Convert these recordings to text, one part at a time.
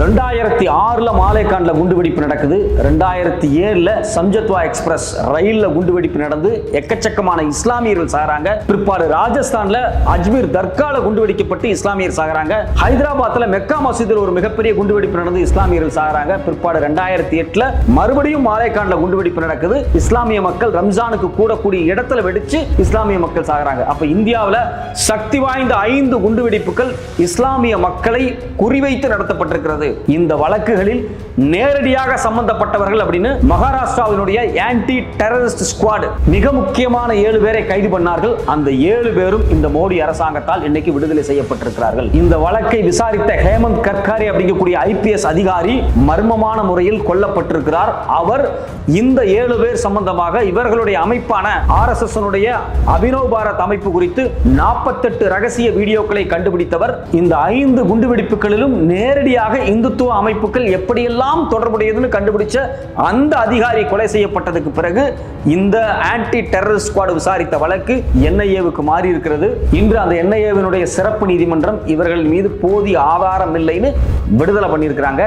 ரெண்டாயிரத்தி ஆறில் மாலேகான்ல குண்டுவெடிப்பு நடக்குது. ரெண்டாயிரத்தி ஏழில் சம்ஜத்வா எக்ஸ்பிரஸ் ரயிலில் குண்டுவெடிப்பு நடந்து எக்கச்சக்கமான இஸ்லாமியர்கள் சாகிறாங்க. பிற்பாடு ராஜஸ்தான்ல அஜ்மீர் தர்கால குண்டுவெடிக்கப்பட்டு இஸ்லாமியர் சாகிறாங்க. ஹைதராபாத்தில் மெக்கா மசூதியில் ஒரு மிகப்பெரிய குண்டுவெடிப்பு நடந்து இஸ்லாமியர்கள் சாகிறாங்க. பிற்பாடு ரெண்டாயிரத்தி எட்டில் மறுபடியும் மாலேகான்ல குண்டுவெடிப்பு நடக்குது. இஸ்லாமிய மக்கள் ரம்ஜானுக்கு கூடக்கூடிய இடத்துல வெடிச்சு இஸ்லாமிய மக்கள் சாகுறாங்க. அப்போ இந்தியாவில் சக்தி வாய்ந்த ஐந்து குண்டுவெடிப்புகள் இஸ்லாமிய மக்களை குறிவைத்து நடத்தப்பட்டிருக்கிறது. இருக்கிறது இந்த வழக்குகளில் நேரடியாக சம்பந்தப்பட்டவர்கள் அப்படின்னு மகாராஷ்டிராவினுடைய ஆன்டி டெரரிஸ்ட் ஸ்குவாடு மிக முக்கியமான ஏழு பேரை கைது பண்ணார்கள். அந்த ஏழு பேரும் இந்த மோடி அரசாங்கத்தால் இன்னைக்கு விடுதலை செய்யப்பட்டிருக்கிறார்கள். இந்த வழக்கை விசாரித்த ஹேமந்த் கர்காரி அப்படிங்கக்கூடிய ஐபிஎஸ் அதிகாரி மர்மமான முறையில் கொல்லப்பட்டிருக்கிறார். அவர் இந்த ஏழு பேர் சம்பந்தமாக இவர்களுடைய அமைப்பான R S S Abhinav Bharat அமைப்பு குறித்து நாற்பத்தெட்டு ரகசிய வீடியோக்களை கண்டுபிடித்தவர். இந்த ஐந்து குண்டுவெடிப்புகளிலும் நேரடியாக இந்துத்துவ அமைப்புகள் எப்படியெல்லாம் தொடர்புடையதுன்னு கண்டுபிடிச்ச அந்த அதிகாரி கொலை செய்யப்பட்டதுக்கு பிறகு இந்த ஆன்டி டெரரிஸ்ட் ஸ்குவாடு விசாரித்த வழக்கு என்ஐஏவுக்கு மாறி இருக்கிறது இன்று அந்த என்ஐஏவினுடைய சிறப்பு நீதிமன்றம் இவர்கள் மீது போதிய ஆதாரம் இல்லைன்னு விடுதலை பண்ணியிருக்கிறாங்க.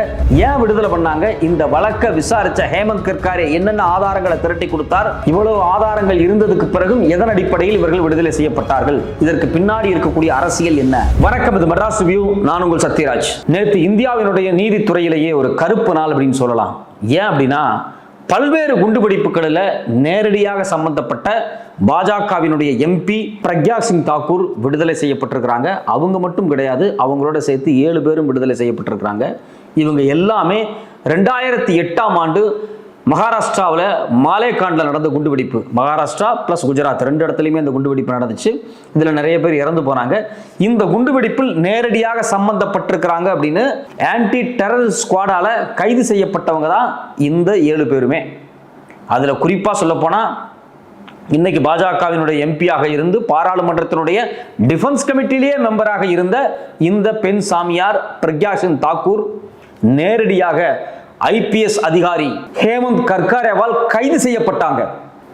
ஏன் விடுதலை பண்ணாங்க? இந்த வழக்கை விசாரிச்ச ஹேமந்த் கர்காரே என்னென்ன ஆதாரங்களை திரட்டி கொடுத்தார்? இவ்வளவு ஆதாரங்கள் இருந்ததுக்கு பிறகும் எதன் அடிப்படையில் இவர்கள் விடுதலை செய்யப்பட்டார்கள்? இதற்கு பின்னாடி இருக்கக்கூடிய அரசியல் என்ன? வணக்கம் இது மெட்ராஸ் வியூ. நான் உங்கள் சத்யராஜ். நேற்று இந்தியாவினுடைய நீதித்துறையிலேயே ஒரு கருப்பு நாள் அப்படின்னு சொல்லலாம். ஏன் அப்படின்னா பல்வேறு குண்டுபிடிப்புகளில் நேரடியாக சம்பந்தப்பட்ட பாஜகவினுடைய எம்பி பிரக்யா சிங் தாக்கூர் விடுதலை செய்யப்பட்டிருக்கிறாங்க. அவங்க மட்டும் கிடையாது அவங்களோட சேர்த்து ஏழு பேரும் விடுதலை செய்யப்பட்டிருக்கிறாங்க. இவங்க எல்லாமே ரெண்டாயிரத்தி எட்டாம் ஆண்டு மகாராஷ்டிராவில் மாலேகாண்டில் நடந்த குண்டுவெடிப்பு. மகாராஷ்டிரா ப்ளஸ் குஜராத் ரெண்டு இடத்துலையுமே இந்த குண்டுவெடிப்பு நடந்துச்சு. இதில் நிறைய பேர் இறந்து போனாங்க. இந்த குண்டுவெடிப்பில் நேரடியாக சம்பந்தப்பட்டிருக்கிறாங்க அப்படின்னு ஆன்டி டெரர் ஸ்குவாடால கைது செய்யப்பட்டவங்க தான் இந்த ஏழு பேருமே. அதில் குறிப்பாக சொல்லப்போனால் இன்னைக்கு பாஜகவினுடைய எம்பியாக இருந்து பாராளுமன்றத்தினுடைய டிஃபென்ஸ் கமிட்டிலேயே மெம்பராக இருந்த இந்த பெண் சாமியார் பிரக்யா சிங் தாக்கூர் நேரடியாக ஐபிஎஸ் அதிகாரி ஹேமந்த் கர்காரேவால் கைது செய்யப்பட்டாங்க.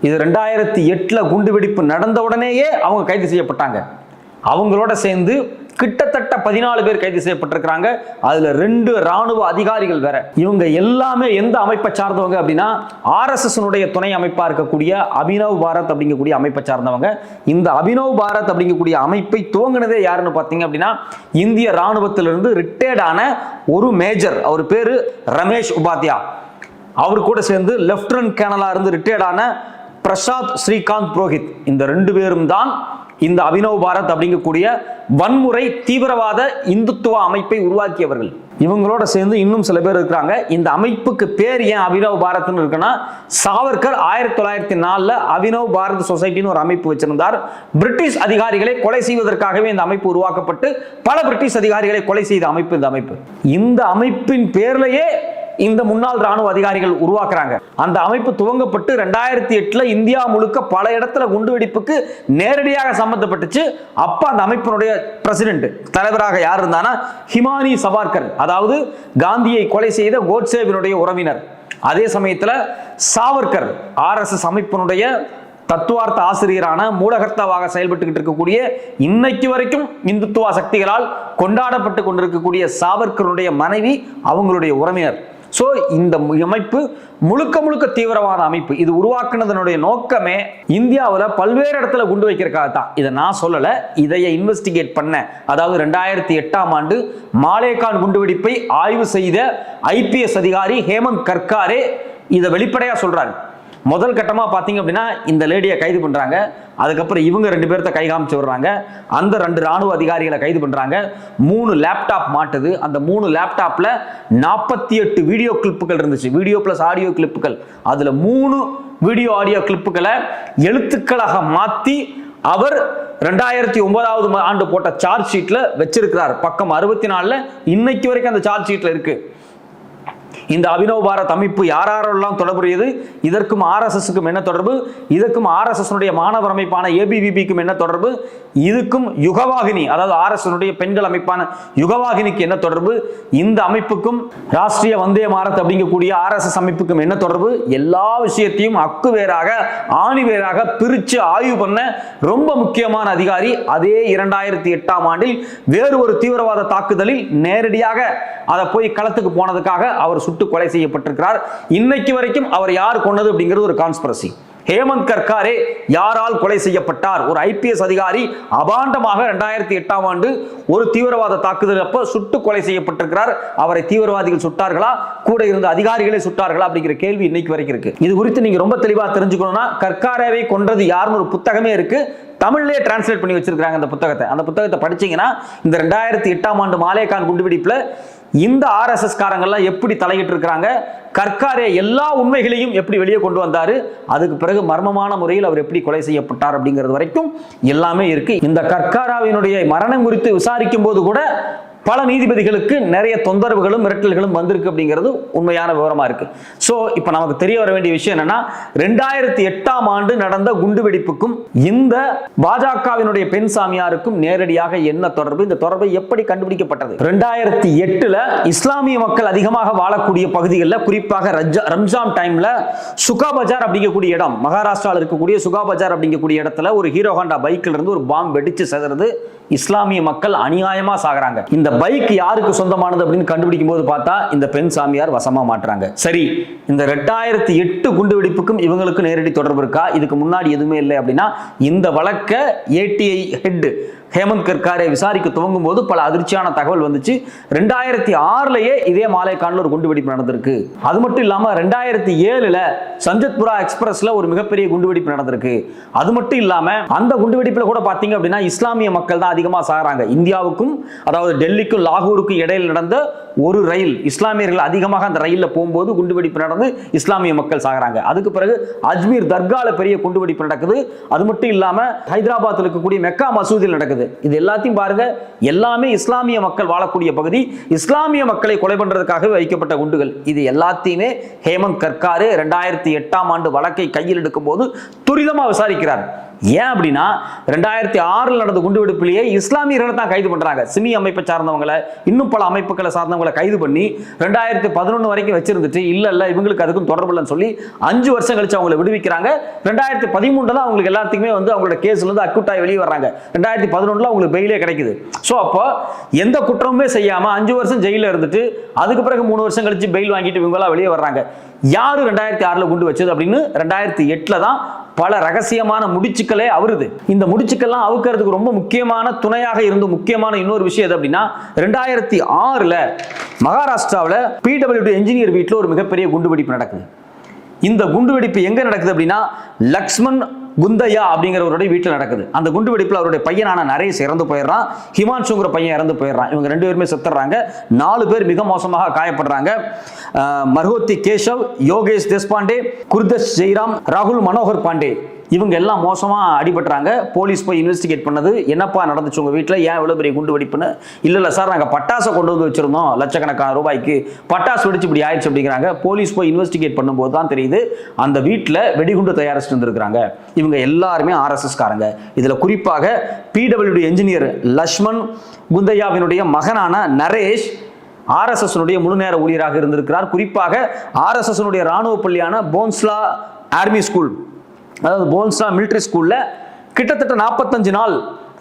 இது ரெண்டாயிரத்தி எட்டில் குண்டுவெடிப்பு நடந்த உடனேயே அவங்க கைது செய்யப்பட்டாங்க. அவங்களோட சேர்ந்து கிட்டத்தட்ட பதினாலு பேர் கைது செய்யப்பட்டிருக்கிறாங்க. அதுல ரெண்டு ராணுவ அதிகாரிகள் வேற. இவங்க எல்லாமே எந்த அமைப்பை சார்ந்தவங்க அப்படின்னா ஆர்எஸ்எஸ் துணை அமைப்பா இருக்கக்கூடிய அபினவ் பாரத் அப்படிங்கக்கூடிய அமைப்பை சார்ந்தவங்க. இந்த அபினவ் பாரத் அப்படிங்கக்கூடிய அமைப்பை துவங்கினதே யாருன்னு பார்த்தீங்க அப்படின்னா இந்திய ராணுவத்திலிருந்து ரிட்டையர்டான ஒரு மேஜர் அவர் பேரு ரமேஷ் உபாத்யா. அவர் கூட சேர்ந்து லெப்டினன்ட் கேனலா இருந்து ரிட்டையர்டான பிரசாத் ஸ்ரீகாந்த் புரோஹித். இந்த ரெண்டு பேரும் தான் இந்த அபினவ் பாரத் அப்படிங்கக்கூடிய வன்முறை தீவிரவாத இந்துத்துவ அமைப்பை உருவாக்கியவர்கள். இவங்களோட சேர்ந்து இன்னும் சில பேர் இருக்கிறாங்க. இந்த அமைப்புக்கு பேர் ஏன் அபினவ் பாரத்னு இருக்குன்னா சாவர்கர் ஆயிரத்தி தொள்ளாயிரத்தி நாலில் அபினவ் பாரத் சொசைட்டின்னு ஒரு அமைப்பு வச்சிருந்தார். பிரிட்டிஷ் அதிகாரிகளை கொலை செய்வதற்காகவே இந்த அமைப்பு உருவாக்கப்பட்டு பல பிரிட்டிஷ் அதிகாரிகளை கொலை செய்த அமைப்பு இந்த அமைப்பு. இந்த அமைப்பின் பேர்லயே இந்த முன்னாள் ராணுவ அதிகாரிகள் உருவாக்குறாங்க. அந்த அமைப்பு துவங்கப்பட்டு ரெண்டாயிரத்தி எட்டுல இந்தியா முழுக்க பல இடத்துல குண்டுவெடிப்புக்கு நேரடியாக சம்பந்தப்பட்டுச்சு. அப்ப அந்த அமைப்பினுடைய பிரசிடென்ட் தலைவராக யார் இருந்தானா ஹிமானி சவார்கர். அதாவது காந்தியை கொலை செய்த கோட்சேவினுடைய உறவினர். அதே சமயத்துல சாவர்கர் ஆர்எஸ்எஸ் அமைப்பினுடைய தத்துவார்த்த ஆசிரியரான மூலகர்த்தாவாக செயல்பட்டுக்கிட்டு இருக்கக்கூடிய இன்னைக்கு வரைக்கும் இந்துத்துவ சக்திகளால் கொண்டாடப்பட்டு கொண்டிருக்கக்கூடிய சாவர்கருடைய மனைவி அவங்களுடைய உறவினர். ஸோ இந்த அமைப்பு முழுக்க முழுக்க தீவிரவாத அமைப்பு. இது உருவாக்குனதனுடைய நோக்கமே இந்தியாவில் பல்வேறு இடத்துல குண்டு வைக்கிறதுக்காக தான். இதை நான் சொல்லலை இதைய இன்வெஸ்டிகேட் பண்ண. அதாவது ரெண்டாயிரத்தி எட்டாம் ஆண்டு மாலேகான் குண்டுவெடிப்பை ஆய்வு செய்த ஐபிஎஸ் அதிகாரி ஹேமந்த் கர்காரே இதை வெளிப்படையாக சொல்றாரு. முதல் கட்டமாக பார்த்தீங்க அப்படின்னா இந்த லேடியை கைது பண்ணுறாங்க அதுக்கப்புறம் இவங்க ரெண்டு பேர்த்த கை காமிச்சு விடுறாங்க. அந்த ரெண்டு ராணுவ அதிகாரிகளை கைது பண்ணுறாங்க மூணு லேப்டாப் மாட்டுது. அந்த மூணு லேப்டாப்பில் நாற்பத்தி எட்டு வீடியோ கிளிப்புகள் இருந்துச்சு. வீடியோ ப்ளஸ் ஆடியோ கிளிப்புகள் அதில் மூணு வீடியோ ஆடியோ கிளிப்புகளை எழுத்துக்களாக மாற்றி அவர் ரெண்டாயிரத்தி ஒன்பதாவது ஆண்டு போட்ட சார்ஜ் ஷீட்டில் வச்சிருக்கிறார். பக்கம் அறுபத்தி நாலில் இன்னைக்கு வரைக்கும் அந்த சார்ஜ் ஷீட்டில் இருக்குது இந்த அபினவ் பாரத் அமைப்பு யாரெல்லாம் தொடர்புடையது? இதற்கும் ஆர்எஸ்எஸ்க்கும் என்ன தொடர்பு? இதற்கும் ஆர்எஸ்எஸ்னுடைய மாணவர் அமைப்பான ஏபிவிபிக்கும் என்ன தொடர்பு? இதுக்கும் யுகவாகினி அதாவது ஆர்எஸ்எஸ்னுடைய பெண்கள் அமைப்பான யுகவாகினிக்கு என்ன தொடர்பு? இந்த அமைப்புக்கும் ராஷ்டிரிய வந்தே பாரத் அப்படிங்கக்கூடிய ஆர்எஸ்எஸ் அமைப்புக்கும் என்ன தொடர்பு? எல்லா விஷயத்தையும் அக்கு வேறாக ஆணி வேறாக பிரித்து ஆய்வு பண்ண ரொம்ப முக்கியமான அதிகாரி. அதே இரண்டாயிரத்தி எட்டாம் ஆண்டில் வேறு ஒரு தீவிரவாத தாக்குதலில் நேரடியாக அதை போய் களத்துக்கு போனதுக்காக அவர் சுட்டு சுட்டு கொலை செய்யப்பட்டிருக்கிறார். இன்னைக்கு வரைக்கும் அவர் யார் கொண்டது அப்படிங்கிறது ஒரு கான்ஸ்பிரசி ஹேமந்த் கர்காரே யாரால் கொலை செய்யப்பட்டார்? ஒரு ஐபிஎஸ் அதிகாரி அபாண்டமாக ரெண்டாயிரத்தி எட்டாம் ஆண்டு ஒரு தீவிரவாத தாக்குதல் அப்போ சுட்டு கொலை செய்யப்பட்டிருக்கிறார். அவரை தீவிரவாதிகள் சுட்டார்களா? கூட இருந்த அதிகாரிகளே சுட்டார்களா? அப்படிங்கிற கேள்வி இன்னைக்கு வரைக்கும் இருக்கு. இது குறித்து நீங்க ரொம்ப தெளிவா தெரிஞ்சுக்கணும்னா கர்காரேவை கொன்றது யாருன்னு ஒரு புத்தகமே இருக்கு. தமிழ்லேயே டிரான்ஸ்லேட் பண்ணி வச்சிருக்காங்க அந்த புத்தகத்தை. அந்த புத்தகத்தை படிச்சீங்கன்னா இந்த ரெண்டாயிரத்தி எட்டாம் ஆண்டு மாலேகான் குண்டுவெடிப்புல இந்த ஆர்எஸ்எஸ் காரங்கள்லாம் எப்படி தலையிட்டு இருக்கிறாங்க கற்காரே எல்லா உண்மைகளையும் எப்படி வெளியே கொண்டு வந்தாரு? அதுக்கு பிறகு மர்மமான முறையில் அவர் எப்படி கொலை செய்யப்பட்டார் அப்படிங்கிறது வரைக்கும் எல்லாமே இருக்கு. இந்த கற்காராவினுடைய மரணம் குறித்து விசாரிக்கும் போது கூட பல நீதிபதிகளுக்கு நிறைய தொந்தரவுகளும் மிரட்டல்களும் வந்திருக்கு அப்படிங்கிறது உண்மையான விவரமா இருக்கு. ஸோ இப்போ நமக்கு தெரிய வர வேண்டிய விஷயம் என்னன்னா ரெண்டாயிரத்தி எட்டாம் ஆண்டு நடந்த குண்டுவெடிப்புக்கும் இந்த பாஜகவினுடைய பெண் சாமியாருக்கும் நேரடியாக என்ன தொடர்பு? இந்த தொடர்பை எப்படி கண்டுபிடிக்கப்பட்டது? ரெண்டாயிரத்தி எட்டுல இஸ்லாமிய மக்கள் அதிகமாக வாழக்கூடிய பகுதிகளில் குறிப்பாக ரம்ஜான் டைம்ல சுகா பஜார் அப்படிங்கக்கூடிய இடம் மகாராஷ்டிராவில் இருக்கக்கூடிய சுகா பஜார் அப்படிங்கக்கூடிய இடத்துல ஒரு ஹீரோ ஹாண்டா பைக்கில் இருந்து ஒரு பாம்பு வெடிச்சு செதறது இஸ்லாமிய மக்கள் அநியாயமா சாகுறாங்க. இந்த பைக் யாருக்கு சொந்தமானது அப்படின்னு கண்டுபிடிக்கும் போது பார்த்தா இந்த பெண் சாமியார் வசமா மாட்டுறாங்க. சரி இந்த ரெண்டாயிரத்தி எட்டு குண்டு வெடிப்புக்கும் இவங்களுக்கு நேரடி தொடர்பு இருக்கா? இதுக்கு முன்னாடி எதுவுமே இல்லை அப்படின்னா இந்த வழக்க ஏடிஐ ஹெட் ஹேமந்த் கர்காரை விசாரிக்க துவங்கும் போது பல அதிர்ச்சியான தகவல் வந்துச்சு. ரெண்டாயிரத்தி ஆறுலயே இதே மாலைக்கானில் ஒரு குண்டுவெடிப்பு நடந்திருக்கு. அது மட்டும் இல்லாம ரெண்டாயிரத்தி ஏழுல சஞ்சத்புரா எக்ஸ்பிரஸ்ல ஒரு மிகப்பெரிய குண்டுவெடிப்பு நடந்திருக்கு. அது மட்டும் இல்லாம அந்த குண்டுவெடிப்புல கூட பாத்தீங்க அப்படின்னா இஸ்லாமிய மக்கள் தான் அதிகமா சாகுறாங்க. இந்தியாவுக்கும் அதாவது டெல்லிக்கும் லாகூருக்கும் இடையில் நடந்த ஒரு ரயில் இஸ்லாமியர்கள் அதிகமாக அந்த ரயில்ல போகும்போது குண்டுவெடிப்பு நடந்து இஸ்லாமிய மக்கள் சாகிறாங்க. அதுக்கு பிறகு அஜ்மீர் தர்கால பெரிய குண்டுவெடிப்பு நடக்குது. அது மட்டும் இல்லாம ஹைதராபாத்தில் இருக்கக்கூடிய மெக்கா மசூதியில் நடக்குது. இது எல்லாத்தையும் பாருங்க எல்லாமே இஸ்லாமிய மக்கள் வாழக்கூடிய பகுதி. இஸ்லாமிய மக்களை கொலை பண்றதுக்காகவே வைக்கப்பட்ட குண்டுகள். இது எல்லாத்தையுமே ஹேமந்த் கர்காரு ரெண்டாயிரத்தி எட்டாம் ஆண்டு வழக்கை கையில் எடுக்கும் போது துரிதமா விசாரிக்கிறார். ஏன் அப்படின்னா ரெண்டாயிரத்தி ஆறில் நடந்த குண்டுவெடிப்பிலேயே இஸ்லாமியர்களை தான் கைது பண்ணுறாங்க சிமி அமைப்பை சார்ந்தவங்களை இன்னும் பல அமைப்புகளை சார்ந்தவங்களை கைது பண்ணி ரெண்டாயிரத்தி பதினொன்று வரைக்கும் வச்சிருந்துட்டு இல்லை இல்லை இவங்களுக்கு அதுக்கும் தொடர்பு இல்லைன்னு சொல்லி அஞ்சு வருஷம் கழிச்சு அவங்களை விடுவிக்கிறாங்க. ரெண்டாயிரத்தி பதிமூணுல தான் அவங்களுக்கு எல்லாத்துக்குமே வந்து அவங்களோட கேஸ்லேருந்து அக்யூட்டாக வெளியே வர்றாங்க. ரெண்டாயிரத்தி பதினொன்றில் அவங்களுக்கு பெயிலே கிடைக்குது. ஸோ அப்போ எந்த குற்றமுமே செய்யாமல் அஞ்சு வருஷம் ஜெயிலில் இருந்துட்டு அதுக்கு பிறகு மூணு வருஷம் கழிச்சு பெயில் வாங்கிட்டு இவங்களாம் வெளியே வர்றாங்க. யாரு ரெண்டாயிரத்தி ஆறுல குண்டு வச்சது அப்படின்னு ரெண்டாயிரத்தி எட்டுல தான் பல ரகசியமான முடிச்சுக்களே அவருது இந்த முடிச்சுக்கள்லாம் அவுக்கிறதுக்கு ரொம்ப முக்கியமான துணையாக இருந்து முக்கியமான இன்னொரு விஷயம் எது அப்படின்னா ரெண்டாயிரத்தி ஆறுல மகாராஷ்டிராவில் பிடபிள்யூடி என்ஜினியர் வீட்டில் ஒரு மிகப்பெரிய குண்டுவெடிப்பு நடக்குது. இந்த குண்டுவெடிப்பு எங்கே நடக்குது அப்படின்னா லக்ஷ்மண் குந்தையா அப்படிங்கிறவருடைய வீட்டில் நடக்குது. அந்த குண்டு வெடிப்பில் அவருடைய பையனான நரேஷ் இறந்து போயிடுறான். ஹிமான்ஷுங்கிற பையன் இறந்து போயிடுறான். இவங்க ரெண்டு பேருமே செத்துறாங்க. நாலு பேர் மிக மோசமாக காயப்படுறாங்க. மர்ஹோத்தி கேஷவ் யோகேஷ் தேஷ்பாண்டே குர்தஷ் ஜெய்ராம் ராகுல் மனோகர் பாண்டே. இவங்க எல்லாம் மோசமாக அடிபட்டுறாங்க. போலீஸ் போய் இன்வெஸ்டிகேட் பண்ணது என்னப்பா நடந்துச்சு உங்கள் வீட்டில் ஏன் இவ்வளோ பெரிய குண்டு வெடிப்புன்னு? இல்லை இல்லை சார் நாங்கள் பட்டாசை கொண்டு வந்து வச்சிருந்தோம். லட்சக்கணக்கான ரூபாய்க்கு. பட்டாசு வெடிச்சு இப்படி ஆயிடுச்சு அப்படிங்கிறாங்க. போலீஸ் போய் இன்வெஸ்டிகேட் பண்ணும்போது தான் தெரியுது அந்த வீட்டில் வெடிகுண்டு தயாரிச்சுட்டு இருந்திருக்கிறாங்க இவங்க எல்லாருமே ஆர்எஸ்எஸ் காரங்க குறிப்பாக பிடபிள்யூடி என்ஜினியர் லக்ஷ்மண் குந்தையாவினுடைய மகனான நரேஷ் ஆர்எஸ்எஸ்னுடைய முழு நேர ஊழியராக இருந்திருக்கிறார். குறிப்பாக ஆர்எஸ்எஸ்னுடைய ராணுவ பள்ளியான போன்ஸ்லா ஆர்மி ஸ்கூல். அதாவது போன்ஸ்லா மிலிட்ரி ஸ்கூலில் கிட்டத்தட்ட நாற்பத்தஞ்சு நாள்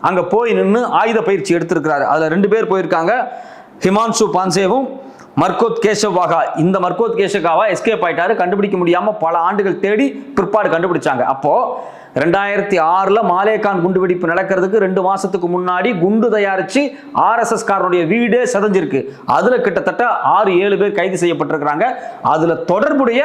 அங்கே போய் நின்று ஆயுத பயிற்சி எடுத்திருக்கிறாரு. அதில் ரெண்டு பேர் போயிருக்காங்க. ஹிமான்சு பான்சேவும் மர்கோத் கேஷவாகா இந்த மர்கோத் கேஷகாவா எஸ்கேப் ஆயிட்டாரு. கண்டுபிடிக்க முடியாமல் பல ஆண்டுகள் தேடி பிற்பாடு கண்டுபிடிச்சாங்க. அப்போது ரெண்டாயிரத்தி ஆறில் மாலேகான் குண்டுவெடிப்பு நடக்கிறதுக்கு ரெண்டு மாதத்துக்கு முன்னாடி குண்டு தயாரித்து ஆர்எஸ்எஸ் காரனுடைய வீடே செதஞ்சிருக்கு. அதில் கிட்டத்தட்ட ஆறு ஏழு பேர் கைது செய்யப்பட்டிருக்கிறாங்க. அதில் தொடர்புடைய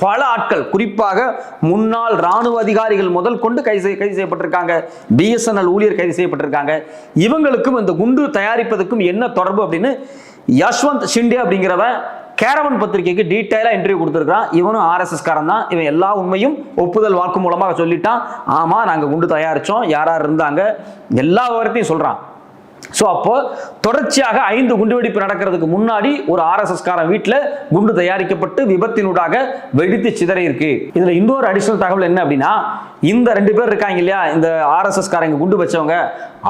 பல ஆட்கள் குறிப்பாக முன்னாள் ராணுவ அதிகாரிகள் முதல் கொண்டு கைது செய்ய- கைது செய்யப்பட்டிருக்காங்க. பிஎஸ்என்எல் ஊழியர் கைது செய்யப்பட்டிருக்காங்க. இவங்களுக்கும் இந்த குண்டு தயாரிப்பதற்கும் என்ன தொடர்பு அப்படின்னு யஷ்வந்த் ஷிண்டே அப்படிங்கிறவன் கேரவன் பத்திரிகைக்கு டீட்டெயிலாக இன்டர்வியூ கொடுத்துருக்கான் இவனும் ஆர்எஸ்எஸ் காரன் தான். இவன் எல்லா உண்மையும் ஒப்புதல் வாக்கு மூலமாக சொல்லிட்டான். ஆமாம் நாங்கள் குண்டு தயாரித்தோம் யார் யார் இருந்தாங்க? எல்லா விவரத்தையும் சொல்கிறான் ஸோ அப்போ தொடர்ச்சியாக ஐந்து குண்டுவெடிப்பு நடக்கிறதுக்கு முன்னாடி ஒரு ஆர்எஸ்எஸ் காரன் வீட்டில் குண்டு தயாரிக்கப்பட்டு விபத்தினூடாக வெடித்து சிதறி இருக்கு. இதுல இன்னொரு அடிஷனல் தகவல் என்ன அப்படின்னா இந்த ரெண்டு பேர் இருக்காங்க இல்லையா? இந்த ஆர்எஸ்எஸ் காரங்க குண்டு வச்சவங்க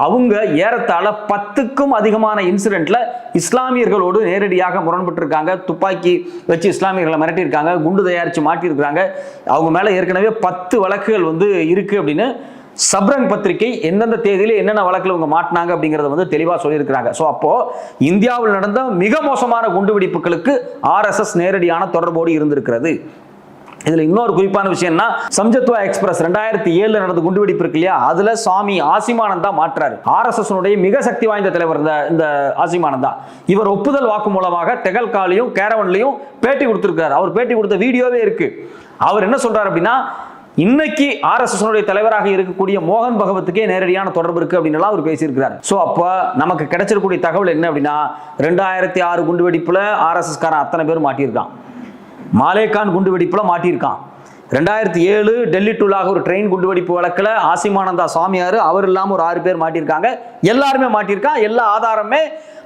அவங்க ஏறத்தாழ பத்துக்கும் அதிகமான இன்சிடென்ட்ல இஸ்லாமியர்களோடு நேரடியாக முரண்பட்டு இருக்காங்க துப்பாக்கி வச்சு இஸ்லாமியர்களை மிரட்டியிருக்காங்க குண்டு தயாரித்து மாட்டியிருக்காங்க அவங்க மேலே ஏற்கனவே பத்து வழக்குகள் வந்து இருக்கு அப்படின்னு சப்ரங் பத்திரிகை எந்தெந்த தேதியில என்னென்ன வழக்கில் இவங்க மாட்டினாங்க அப்படிங்கறத வந்து தெளிவா சொல்லியிருக்கிறாங்க. ஸோ அப்போ இந்தியாவில் நடந்த மிக மோசமான குண்டுவெடிப்புகளுக்கு ஆர்எஸ்எஸ் நேரடியான தொடர்போடு இருந்திருக்கிறது. இதுல இன்னொரு குறிப்பான விஷயம்னா சம்ஜத்வா எக்ஸ்பிரஸ் ரெண்டாயிரத்தி ஏழுல நடந்த குண்டுவெடிப்பு இருக்கு இல்லையா? அதுல சுவாமி ஆசிமானந்தா மாற்றாரு. ஆர்எஸ்எஸ் மிக சக்தி வாய்ந்த தலைவர் இந்த இந்த ஆசிமானந்தா. இவர் ஒப்புதல் வாக்கு மூலமாக தெகல்காலையும் கேரவன்லையும் பேட்டி கொடுத்திருக்காரு அவர் பேட்டி கொடுத்த வீடியோவே இருக்கு. அவர் என்ன சொல்றாரு அப்படின்னா இன்னைக்கு ஆர்எஸ்எஸ்னுடைய தலைவராக இருக்கக்கூடிய மோகன் பகவத்துக்கே நேரடியான தொடர்பு இருக்கு அப்படின்னு எல்லாம் அவர் பேசியிருக்கிறார். ஸோ அப்போ நமக்கு கிடைச்சிருக்கூடிய தகவல் என்ன அப்படின்னா ரெண்டாயிரத்தி ஆறு குண்டுவெடிப்புல ஆர்எஸ்எஸ் காரன் அத்தனை பேர் மாட்டியிருக்கான். மாலேகான் குண்டுவெடிப்புல மாட்டியிருக்கான். ரெண்டாயிரத்தி ஏழு டெல்லி டுலாக ஒரு ட்ரெயின் குண்டுவெடிப்பு வழக்கில் ஆசிமானந்தா சாமியார் அவர் இல்லாமல் ஒரு ஆறு பேர் மாட்டியிருக்காங்க. எல்லாருமே மாட்டியிருக்கான் எல்லா ஆதாரமே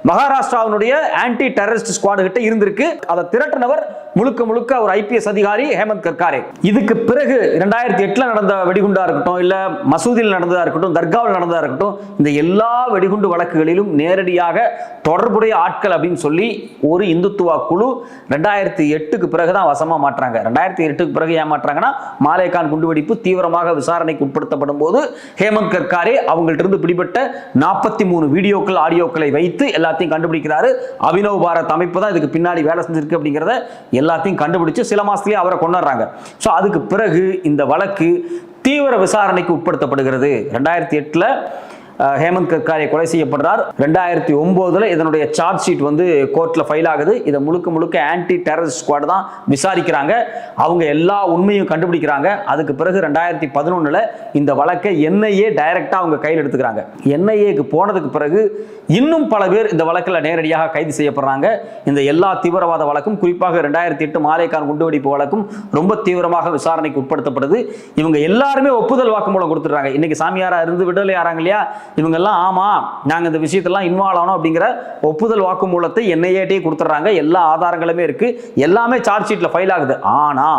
மகாராஷ்டிராவினுடைய ஆன்டி டெரரிஸ்ட் ஸ்குவாடு கிட்ட இருந்திருக்கு. அதை திரட்டினவர் முழுக்க முழுக்க ஒரு ஐபிஎஸ் அதிகாரி ஹேமந்த் கர்காரே. இதுக்கு பிறகு ரெண்டாயிரத்தி எட்டில் நடந்த வெடிகுண்டா இருக்கட்டும் இல்லை மசூதியில் நடந்ததா இருக்கட்டும் தர்காவில் நடந்ததா இருக்கட்டும் இந்த எல்லா வெடிகுண்டு வழக்குகளிலும் நேரடியாக தொடர்புடைய ஆட்கள் அப்படின்னு சொல்லி ஒரு இந்துத்துவா குழு ரெண்டாயிரத்தி எட்டுக்கு பிறகு தான் வசமா மாற்றாங்க ரெண்டாயிரத்தி எட்டுக்கு பிறகு ஏமாற்றாங்க மாற்றாங்கன்னா மாலேகான் குண்டுவெடிப்பு தீவிரமாக விசாரணைக்கு உட்படுத்தப்படும் போது ஹேமந்த் கர்காரே அவங்கள்ட்ட இருந்து பிடிபட்ட நாற்பத்தி மூணு வீடியோக்கள் ஆடியோக்களை வைத்து எல்லாத்தையும் கண்டுபிடிக்கிறாரு. அபினவ் பாரத் அமைப்பு தான் இதுக்கு பின்னாடி வேலை செஞ்சிருக்கு அப்படிங்கிறத எல்லாத்தையும் கண்டுபிடிச்சு சில மாசத்துலயே அவரை கொண்டாடுறாங்க. ஸோ அதுக்கு பிறகு இந்த வழக்கு தீவிர விசாரணைக்கு உட்படுத்தப்படுகிறது. ரெண்டாயிரத்தி எட்டுல ஹேமந்த் கர்காரே கொலை செய்யப்படுறார். ரெண்டாயிரத்தி ஒன்பதுல இதனுடைய சார்ஜ் ஷீட் வந்து கோர்ட்ல ஃபைல் ஆகுது. இதை முழுக்க முழுக்க ஆன்டி டெரரிஸ்ட் ஸ்குவாட் தான் விசாரிக்கிறாங்க. அவங்க எல்லா உண்மையும் கண்டுபிடிக்கிறாங்க. அதுக்கு பிறகு ரெண்டாயிரத்தி பதினொன்னுல இந்த வழக்கை என்ஐஏ டைரக்டா அவங்க கையில் எடுத்துக்கிறாங்க. என்ஐஏக்கு போனதுக்கு பிறகு இன்னும் பல பேர் இந்த வழக்கில் நேரடியாக கைது செய்யப்படுறாங்க. இந்த எல்லா தீவிரவாத வழக்கும் குறிப்பாக ரெண்டாயிரத்தி எட்டு மாலேகான் குண்டுவெடிப்பு வழக்கும் ரொம்ப தீவிரமாக விசாரணைக்கு உட்படுத்தப்படுது. இவங்க எல்லாருமே ஒப்புதல் வாக்குமூலம் கொடுத்துட்றாங்க. இன்னைக்கு சாமியாரா இருந்து விடுதலை ஆறாங்க இல்லையா? இவங்கெல்லாம் ஆமாம் ஆமா இந்த விஷயத்தெல்லாம் இன்வால்வ் ஆனோம் அப்படிங்கிற ஒப்புதல் வாக்குமூலத்தை என்ஐஏட்டே கொடுத்துட்றாங்க. எல்லா ஆதாரங்களுமே இருக்கு. எல்லாமே சார்ஜ் ஷீட்ல ஃபைல் ஆகுது. ஆனா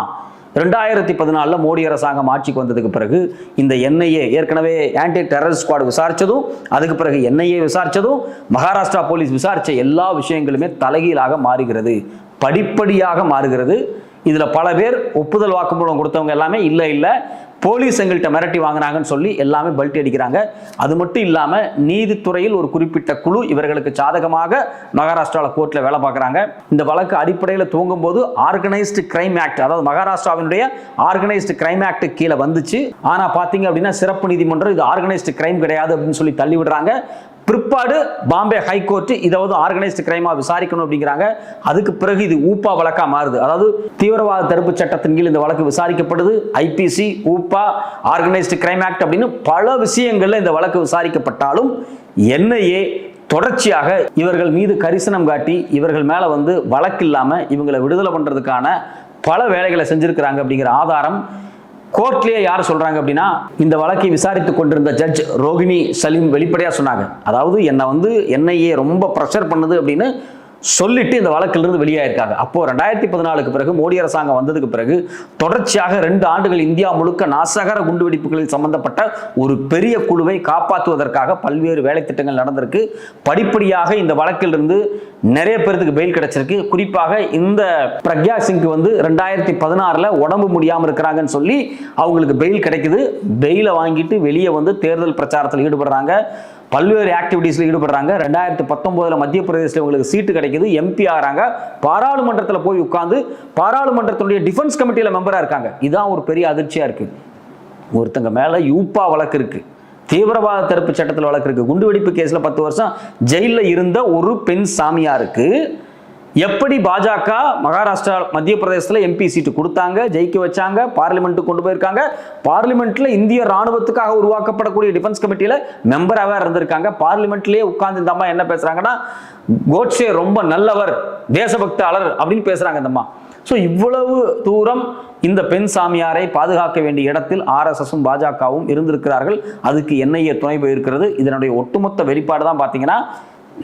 ரெண்டாயிரத்தி பதினாலில் மோடி அரசாங்கம் ஆட்சிக்கு வந்ததுக்கு பிறகு இந்த என்ஐஏ ஏற்கனவே ஆன்டி டெரர் ஸ்குவாடு விசாரிச்சதும் அதுக்கு பிறகு என்ஐஏ விசாரித்ததும் மகாராஷ்டிரா போலீஸ் விசாரித்த எல்லா விஷயங்களுமே தலைகீழாக மாறுகிறது. படிப்படியாக மாறுகிறது. இதில் பல பேர் ஒப்புதல் வாக்குமூலம் கொடுத்தவங்க எல்லாமே இல்லை இல்லை. போலீஸ் எங்கள்கிட்ட மிரட்டி வாங்கினாங்கன்னு சொல்லி எல்லாமே பல்ட்டி அடிக்கிறாங்க. அது மட்டும் இல்லாமல் நீதித்துறையில் ஒரு குறிப்பிட்ட குழு இவர்களுக்கு சாதகமாக மகாராஷ்டிராவில் கோர்ட்டில் வேலை பார்க்குறாங்க. இந்த வழக்கு அடிப்படையில் தூங்கும் போது ஆர்கனைஸ்டு கிரைம் ஆக்ட் அதாவது மகாராஷ்டிராவினுடைய ஆர்கனைஸ்டு கிரைம் ஆக்ட் கீழே வந்துச்சு. ஆனால் பார்த்தீங்க அப்படின்னா சிறப்பு நீதிமன்றம் இது ஆர்கனைஸ்டு கிரைம் கிடையாது அப்படின்னு சொல்லி தள்ளி விடுறாங்க பிற்பாடு பாம்பே ஹைகோர்ட் இதை வந்து ஆர்கனைஸ்டு கிரைமாக விசாரிக்கணும் அப்படிங்கிறாங்க. அதுக்கு பிறகு இது ஊப்பா வழக்காக மாறுது. அதாவது தீவிரவாத தடுப்பு சட்டத்தின் கீழ் இந்த வழக்கு விசாரிக்கப்படுது. IPC UAPA organised crime act அப்படின்னு பல விஷயங்களில் இந்த வழக்கு விசாரிக்கப்பட்டாலும் என்ஐஏ தொடர்ச்சியாக இவர்கள் மீது கரிசனம் காட்டி இவர்கள் மேலே வந்து வழக்கு இல்லாமல் இவங்களை விடுதலை பண்ணுறதுக்கான பல வேலைகளை செஞ்சுருக்கிறாங்க அப்படிங்கிற ஆதாரம் கோர்ட்லேயே யார் சொல்கிறாங்க அப்படின்னா இந்த வழக்கை விசாரித்து கொண்டிருந்த ஜட்ஜ் ரோகிணி சலீம் வெளிப்படையாக சொன்னாங்க. அதாவது என்னை வந்து என்ஐஏ ரொம்ப ப்ரெஷர் பண்ணுது அப்படின்னு சொல்லிட்டு இந்த வழக்கிலிருந்து வெளியாயிருக்காங்க. அப்போ ரெண்டாயிரத்தி பதினாலுக்கு பிறகு மோடி அரசாங்கம் வந்ததுக்கு பிறகு தொடர்ச்சியாக ரெண்டு ஆண்டுகள் இந்தியா முழுக்க நாசகர குண்டுவெடிப்புகளில் சம்பந்தப்பட்ட ஒரு பெரிய குழுவை காப்பாற்றுவதற்காக பல்வேறு வேலை திட்டங்கள் நடந்திருக்கு. படிப்படியாக இந்த வழக்கிலிருந்து நிறைய பேருக்கு பெயில் கிடைச்சிருக்கு. குறிப்பாக இந்த பிரக்யா சிங்க்கு வந்து ரெண்டாயிரத்தி பதினாறுல உடம்பு முடியாமல் இருக்கிறாங்கன்னு சொல்லி அவங்களுக்கு பெயில் கிடைக்குது. பெயிலை வாங்கிட்டு வெளியே வந்து தேர்தல் பிரச்சாரத்தில் ஈடுபடுறாங்க. பல்வேறு ஆக்டிவிட்டீஸில் ஈடுபடுறாங்க. ரெண்டாயிரத்தி பத்தொம்போதில் மத்திய பிரதேசத்தில் உங்களுக்கு சீட்டு கிடைக்குது. எம்பி ஆகிறாங்க. பாராளுமன்றத்தில் போய் உட்காந்து பாராளுமன்றத்தினுடைய டிஃபென்ஸ் கமிட்டியில் மெம்பராக இருக்காங்க. இதுதான் ஒரு பெரிய அதிர்ச்சியாக இருக்குது ஒருத்தங்க மேலே யூப்பா வழக்கு இருக்குது தீவிரவாத தடுப்பு சட்டத்தில் வழக்கு இருக்குது குண்டுவெடிப்பு கேஸில் பத்து வருஷம் ஜெயிலில் இருந்த ஒரு பெண் சாமியாருக்கு எப்படி பாஜக மகாராஷ்டிரா மத்திய பிரதேசத்தில் எம்பி சீட்டு கொடுத்தாங்க ஜெயிக்க வச்சாங்க பார்லிமெண்ட்டுக்கு கொண்டு போயிருக்காங்க. பார்லிமெண்ட்டில் இந்திய ராணுவத்துக்காக உருவாக்கப்படக்கூடிய டிஃபென்ஸ் கமிட்டியில் மெம்பராக இருந்திருக்காங்க. பார்லிமெண்ட்லேயே உட்கார்ந்து இந்த அம்மா என்ன பேசுகிறாங்கன்னா கோட்ஸே ரொம்ப நல்லவர் தேசபக்தாளர் அப்படின்னு பேசுகிறாங்க இந்த அம்மா. ஸோ இவ்வளவு தூரம் இந்த பெண் சாமியாரை பாதுகாக்க வேண்டிய இடத்தில் ஆர்எஸ்எஸும் பாஜகவும் இருந்திருக்கிறார்கள். அதுக்கு என்ஐஏ துணை போயிருக்கிறது. இதனுடைய ஒட்டுமொத்த வெளிப்பாடு தான் பார்த்தீங்கன்னா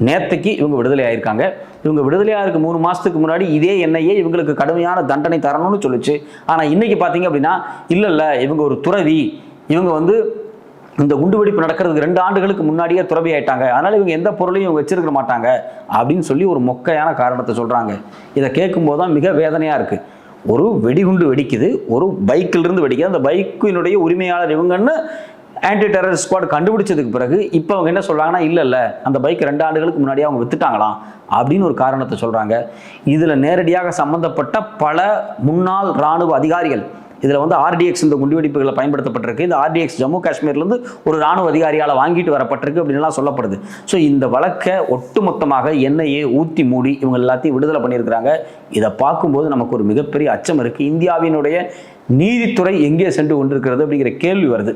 நேற்றுக்கு இவங்க விடுதலை ஆயிருக்காங்க. இவங்க விடுதலை மூணு மாதத்துக்கு முன்னாடி இதே எண்ணெயே இவங்களுக்கு கடுமையான தண்டனை தரணும்னு சொல்லிச்சு. ஆனால் இன்னைக்கு பார்த்தீங்க அப்படின்னா இல்லை இல்லை இவங்க ஒரு துறவி. இவங்க வந்து இந்த குண்டுவெடிப்பு நடக்கிறதுக்கு ரெண்டு ஆண்டுகளுக்கு முன்னாடியே துறவி ஆயிட்டாங்க. அதனால் இவங்க எந்த பொருளையும் இவங்க வச்சிருக்க மாட்டாங்க அப்படின்னு சொல்லி ஒரு மொக்கையான காரணத்தை சொல்கிறாங்க இதை கேட்கும்போது தான் மிக வேதனையாக இருக்குது ஒரு வெடிகுண்டு வெடிக்குது ஒரு பைக்கில் இருந்து வெடிக்குது. அந்த பைக்கினுடைய உரிமையாளர் இவங்கன்னு ஆன்டி டெரர் ஸ்குவாட் கண்டுபிடிச்சதுக்கு பிறகு இப்போ அவங்க என்ன சொல்கிறாங்கன்னா இல்லை இல்லை அந்த பைக் ரெண்டு ஆண்டுகளுக்கு முன்னாடியே அவங்க வித்துட்டாங்களாம் அப்படின்னு ஒரு காரணத்தை சொல்கிறாங்க இதில் நேரடியாக சம்மந்தப்பட்ட பல முன்னாள் இராணுவ அதிகாரிகள் இதில் வந்து ஆர்டிஎக்ஸ் இந்த குண்டுவெடிப்புகளை பயன்படுத்தப்பட்டிருக்கு. இந்த ஆர்டிஎக்ஸ் ஜம்மு காஷ்மீர்லேருந்து ஒரு ராணுவ அதிகாரியால் வாங்கிட்டு வரப்பட்டிருக்கு அப்படின்லாம் சொல்லப்படுது. ஸோ இந்த வழக்கை ஒட்டுமொத்தமாக எண்ணெயை ஊற்றி மூடி இவங்க எல்லாத்தையும் விடுதலை பண்ணியிருக்கிறாங்க. இதை பார்க்கும்போது நமக்கு ஒரு மிகப்பெரிய அச்சம் இருக்குது இந்தியாவினுடைய நீதித்துறை எங்கே சென்று கொண்டிருக்கிறது அப்படிங்கிற கேள்வி வருது.